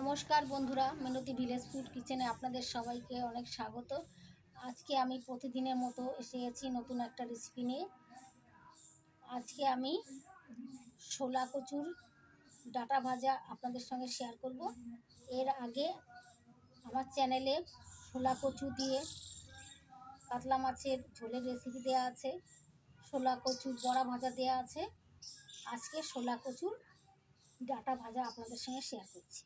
নমস্কার বন্ধুরা, মিনতি village food কিচেনে আপনাদের সবাইকে অনেক স্বাগত। আজকে আমি প্রতিদিনের মতো এসে গেছি নতুন একটা রেসিপি নিয়ে। আজকে আমি শোলা কচুর ডাটা ভাজা আপনাদের সঙ্গে শেয়ার করব। এর আগে আমার চ্যানেলে শোলা কচু দিয়ে কাতলা মাছের ঝোলের রেসিপি দেওয়া আছে শোলা কচুর বড়া ভাজা দেওয়া আছে। আজকে শোলা কচুর ডাটা ভাজা আপনাদের সঙ্গে শেয়ার করছি।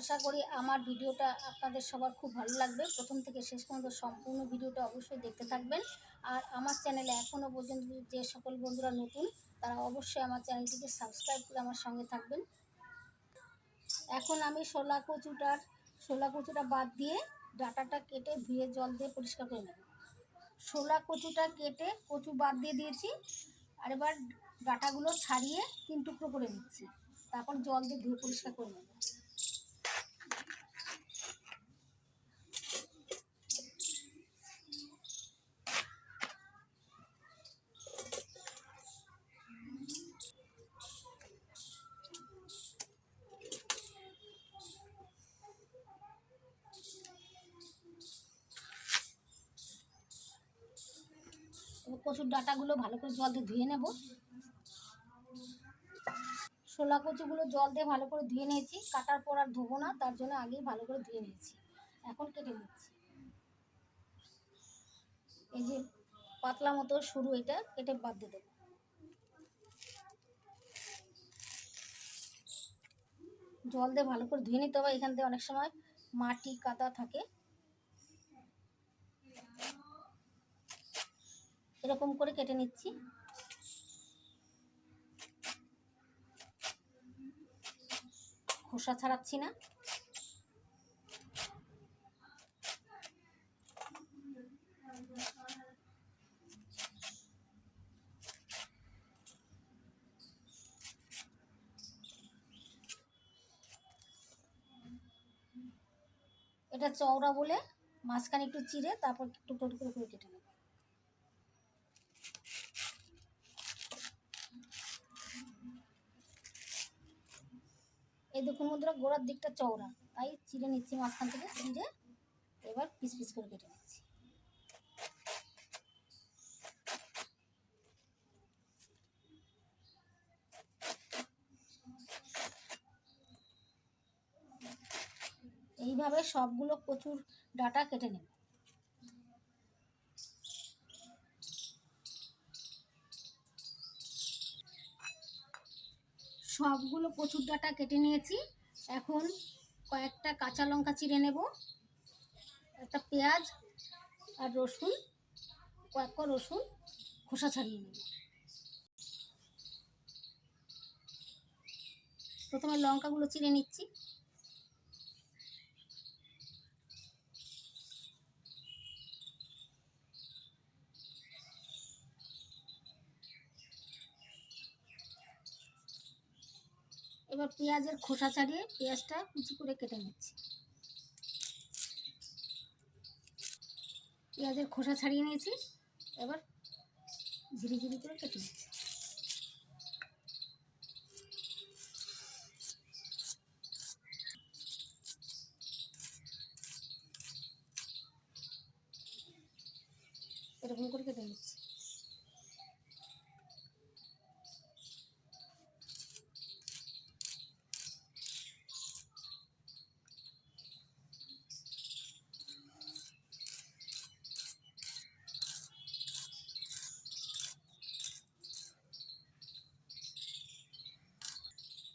আশা করি আমার ভিডিওটা আপনাদের সবার খুব ভালো লাগবে। প্রথম থেকে শেষ পর্যন্ত সম্পূর্ণ ভিডিওটা অবশ্যই দেখতে থাকবেন। আর আমার চ্যানেলে এখনও পর্যন্ত যে সকল বন্ধুরা নতুন, তারা অবশ্যই আমার চ্যানেলটিকে সাবস্ক্রাইব করে আমার সঙ্গে থাকবেন। এখন আমি শোলা কচুটার, শোলা কচুটা বাদ দিয়ে ডাটাটা কেটে ধুয়ে জল দিয়ে পরিষ্কার করে নেব। শোলা কচুটা কেটে কচু বাদ দিয়ে দিয়েছি। আর এবার ডাটাগুলো ছাড়িয়ে তিন টুকরো করে নিচ্ছি। তারপর জল দিয়ে ধুয়ে পরিষ্কার করে নেব এবার কচুর ডাটাগুলো ভালো করে জল দিয়ে ধুয়ে নেব। শোলা কচুগুলো জল দিয়ে ভালো করে ধুয়ে নিয়েছি। কাটার পর আর ধোবো না, তার জন্য আগেই ভালো করে ধুয়ে নিয়েছি। এখন কেটে নিচ্ছি। এই যে পাতলা মতো সরু এটা, কেটে বাদ দিয়ে দেবো। জল দিয়ে ভালো করে ধুয়ে নিতে হবে। এখান থেকে অনেক সময় মাটি, কাদা থাকে। এরকম করে কেটে নিচ্ছি। খোসা ছাড়াচ্ছি না। এটা চওড়া বলে মাঝখানে একটু চিড়ে, তারপর টুকরো টুকরো করে কেটে নেব। এই দেখুন বন্ধুরা গোড়ার দিকটা চওড়া। তাই চিড়ে নিচ্ছি মাঝখান থেকে, চিড়ে এবার পিস পিস করে কেটে নিচ্ছি। এইভাবে সবগুলো প্রচুর ডাটা কেটে নেব। সবগুলো কচুর ডাটা কেটে নিয়েছি। এখন কয়েকটা কাঁচা লঙ্কা চিড়ে নেব, একটা পেঁয়াজ আর রসুন, কয়েক রসুন, খোসা ছাড়িয়ে নেব। প্রথমে লঙ্কাগুলো চিড়ে নিচ্ছি। এবার পেঁয়াজের খোসা ছাড়িয়ে পেঁয়াজটা কুচি করে কেটে নিচ্ছি। পেঁয়াজের খোসা ছাড়িয়ে নিয়েছি, এবার ঝিরি ঝিরি করে কেটে নিচ্ছি। এরকম করে কেটে নিচ্ছি।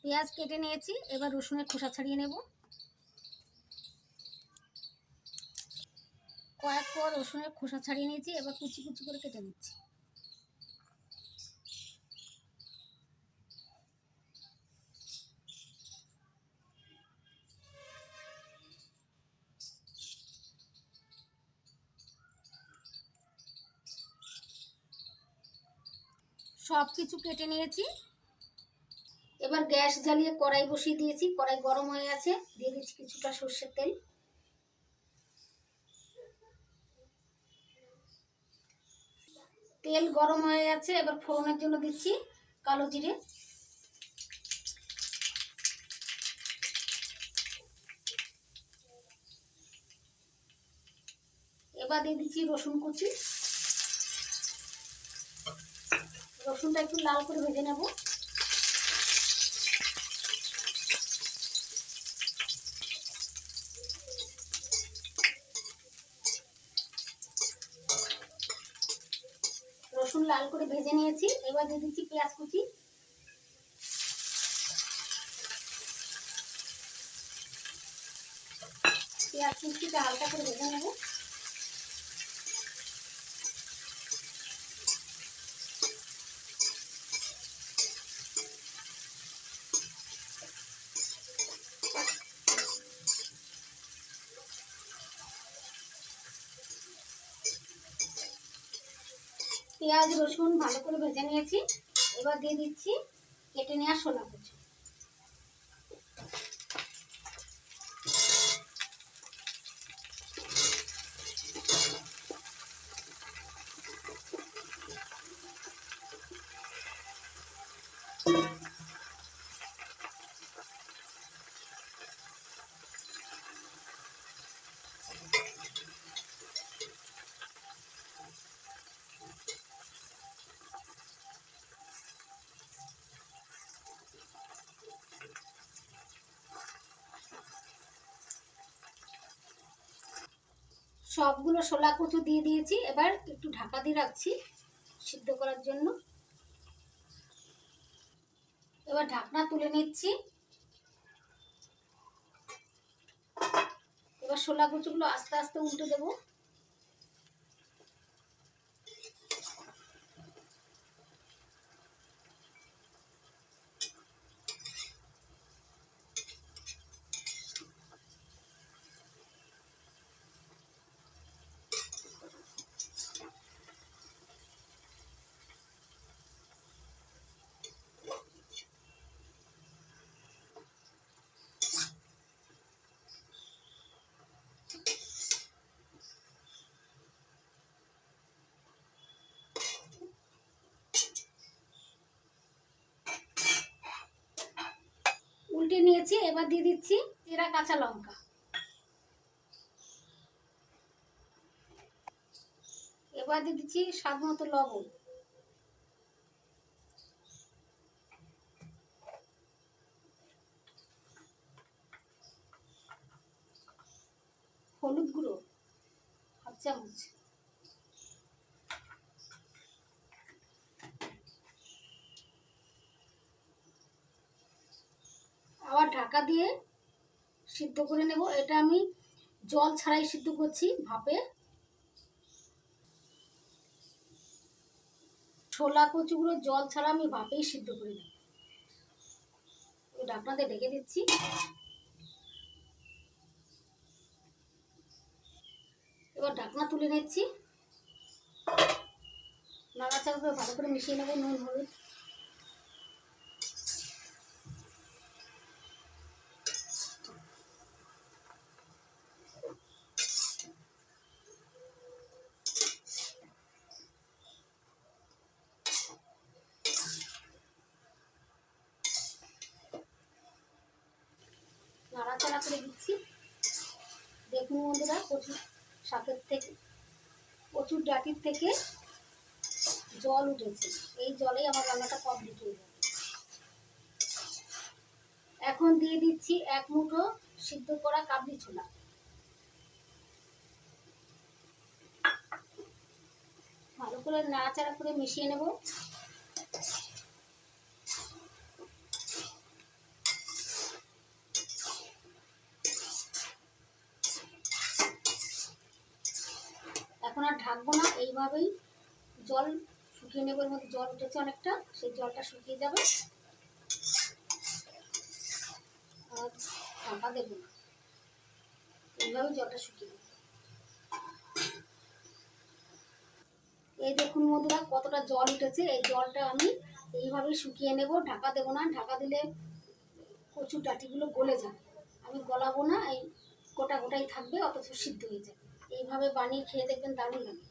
পেঁয়াজ কেটে নিয়েছি, এবার রসুনের খোসা ছাড়িয়ে নেব। কয়েক পর রসুনের খোসা ছাড়িয়ে নিয়েছি, এবার কুচি কুচি করে কেটে নিচ্ছি। সব কিছু কেটে নিয়েছি। এবার গ্যাস জ্বালিয়ে কড়াই বসিয়ে দিয়েছি। কড়াই গরম হয়ে আছে দিয়ে দিচ্ছি কিছুটা সর্ষের তেল। তেল গরম হয়ে গেছে। এবার ফোড়নের জন্য দিচ্ছি কালো জিরে। এবার দিয়ে দিচ্ছি রসুন কুচি। রসুনটা একটু লাল করে ভেজে নেব। রসুন লাল করে ভেজে নিয়েছি। এবার দিয়ে দিচ্ছি পেঁয়াজ কুচি। পেঁয়াজ কুচিটা হালকা করে ভেজে নেব। পেঁয়াজ রসুন ভালো করে ভেজে নিয়েছি। এবার দিয়ে দিচ্ছি কেটে নেওয়া সোলা কুচি। সবগুলো শোলা কচু দিয়ে দিয়েছি। এবার একটু ঢাকা দিয়ে রাখছি সিদ্ধ করার জন্য। এবার ঢাকনা তুলে নিচ্ছি। এবার শোলা কচুগুলো আস্তে আস্তে উল্টে দেবো। নিয়েছি এবার দিয়ে দিচ্ছি এরা কাঁচা লঙ্কা। এবার দিয়ে দিচ্ছি স্বাদ মতো লবণ। হলুদ গুঁড়ো, হাফ চামচ। ঢাকা দিয়ে সিদ্ধ করে নেব। এটা আমি জল ছাড়াই সিদ্ধ করছি ভাপে। ছোলা কচুগুলো জল ছাড়া আমি ভাপেই সিদ্ধ করে নেব। ঢাকনাতে ঢেকে দিচ্ছি। এবার ঢাকনা তুলে নিচ্ছি। নাড়াচাড়া করে ভালো করে মিশিয়ে নেব নুন, হলুদ। নাড়াচাড়া করে দিচ্ছি। দেখুন বন্ধুরা, প্রচুর শাকের থেকে, প্রচুর ডাটির থেকে জল উঠেছে। এই জলেই আমার রান্নাটা কমপ্লিট হয়ে যাবে। এখন দিয়ে দিচ্ছি এক মুঠো সিদ্ধ করা কাবলি ছোলা। ভালো করে নাড়াচাড়া করে মিশিয়ে নেব এখন আর ঢাকবো এইভাবেই জল শুকিয়ে নেব এর মধ্যে জল উঠেছে অনেকটা, সেই জলটা শুকিয়ে যাবে। আর ঢাকা দেবো না। এইভাবে জলটা শুকিয়ে এই দেখুন বন্ধুরা, কতটা জল উঠেছে। এই জলটা আমি এইভাবেই শুকিয়ে নেব, ঢাকা দেবো না। ঢাকা দিলে কচুর ডাঁটিগুলো গলে যাবে। আমি গলাবো না, এই গোটা গোটাই থাকবে, অথচ সিদ্ধ হয়ে যাবে। এইভাবে বানিয়ে খেয়ে দেখবেন দারুণ লাগে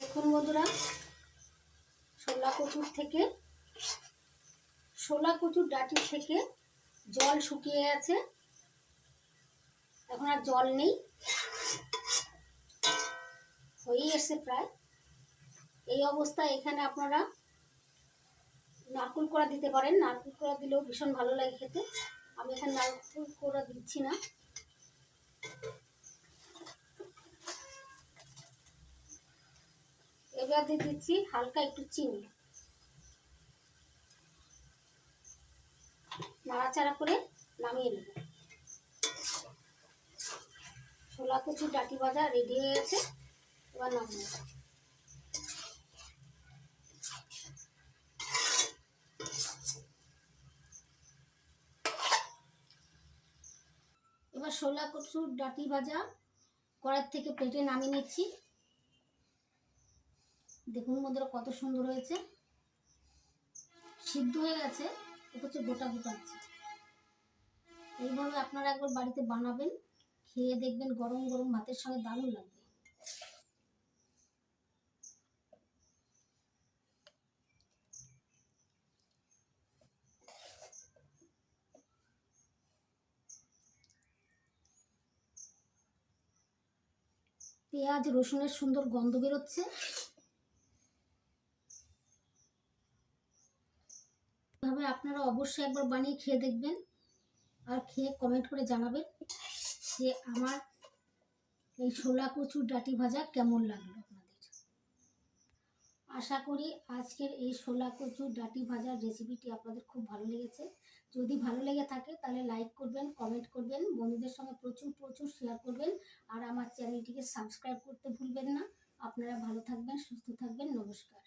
দেখুন বন্ধুরা কচু কচুর থেকে, শোলা কচুর ডাটি থেকে জল শুকিয়ে গেছে। এখন আর জল নেই। হয়েই এসছে প্রায়। এই অবস্থায় এখানে আপনারা নারকুল কোড়া দিতে পারেন। নারকুল কোড়া দিলেও ভীষণ ভালো লাগে খেতে। আমি এখানে নারকুল কোড়া দিচ্ছি না। এবার দিয়ে দিচ্ছি হালকা একটু চিনি। নাড়াচাড়া করে নামিয়ে নেব। ছোলা কচুর ডাটি ভাজা রেডি হয়ে গেছে, এবার নামিয়ে এবার ছোলা কচুর ডাটি ভাজা কড়ার থেকে প্লেটে নামিয়ে নিচ্ছি। দেখুন বন্ধুরা কত সুন্দর হয়েছে। সিদ্ধ হয়ে গেছে অথচ গোটা গোটা আছে। এইভাবে আপনারা একবার বাড়িতে বানাবেন, খেয়ে দেখবেন গরম গরম ভাতের সঙ্গে দারুণ লাগবে। পেঁয়াজ রসুনের সুন্দর গন্ধ বেরোচ্ছে এভাবে আপনারা অবশ্যই একবার বানিয়ে খেয়ে দেখবেন আর খেয়ে কমেন্ট করে জানাবেন যে আমার এই ছোলা কচুর ডাটি ভাজা কেমন লাগল আপনাদের। আশা করি আজকের এই ছোলা কচুর ডাটি ভাজার রেসিপিটি আপনাদের খুব ভালো লেগেছে। যদি ভালো লেগে থাকে তাহলে লাইক করবেন কমেন্ট করবেন, বন্ধুদের সঙ্গে প্রচুর প্রচুর শেয়ার করবেন আর আমার চ্যানেলটিকে সাবস্ক্রাইব করতে ভুলবেন না। আপনারা ভালো থাকবেন, সুস্থ থাকবেন, নমস্কার।